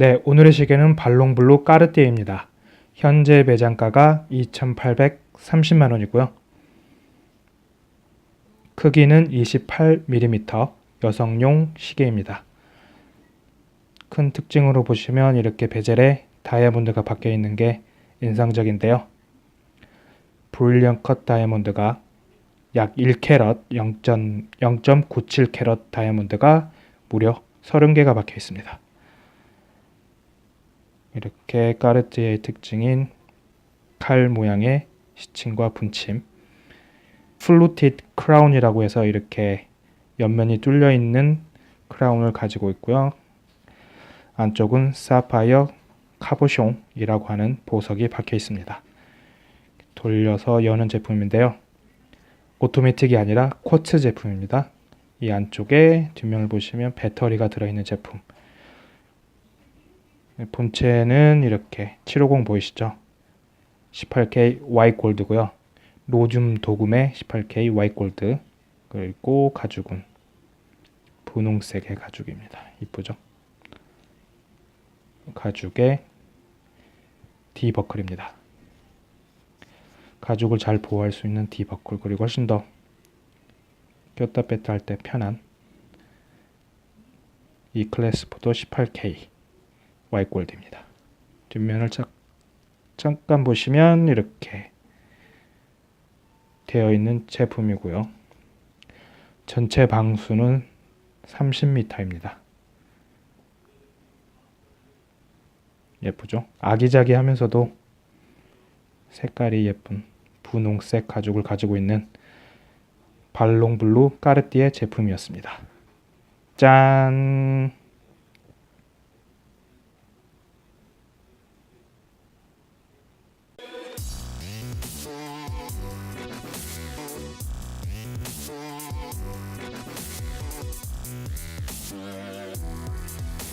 네, 오늘의 시계는 발롱블루 까르띠에입니다. 현재 매장가가 2,830만 원이고요. 크기는 28mm 여성용 시계입니다. 큰 특징으로 보시면 이렇게 베젤에 다이아몬드가 박혀 있는 게 인상적인데요. 브릴리언 컷 다이아몬드가 약 1캐럿 0.97캐럿 다이아몬드가 무려 30개가 박혀 있습니다. 이렇게 까르띠에의 특징인 칼 모양의 시침과 분침 플루티드 크라운이라고 해서 이렇게 옆면이 뚫려 있는 크라운을 가지고 있고요. 안쪽은 사파이어 카보숑이라고 하는 보석이 박혀 있습니다. 돌려서 여는 제품인데요. 오토매틱이 아니라 쿼츠 제품입니다. 이 안쪽에 뒷면을 보시면 배터리가 들어있는 제품. 본체는 이렇게 750 보이시죠? 18K Y 골드고요. 로줌 도금의 18K Y 골드 그리고 가죽은 분홍색의 가죽입니다. 이쁘죠? 가죽의 D 버클입니다. 가죽을 잘 보호할 수 있는 D 버클 그리고 훨씬 더 꼈다 뺐다 할 때 편한 이 클래스포도 18K Y 골드입니다. 뒷면을 짝, 잠깐 보시면 이렇게 되어 있는 제품이고요. 전체 방수는 30m입니다. 예쁘죠? 아기자기하면서도 색깔이 예쁜 분홍색 가죽을 가지고 있는 발롱블루 까르띠에 제품이었습니다. 짠!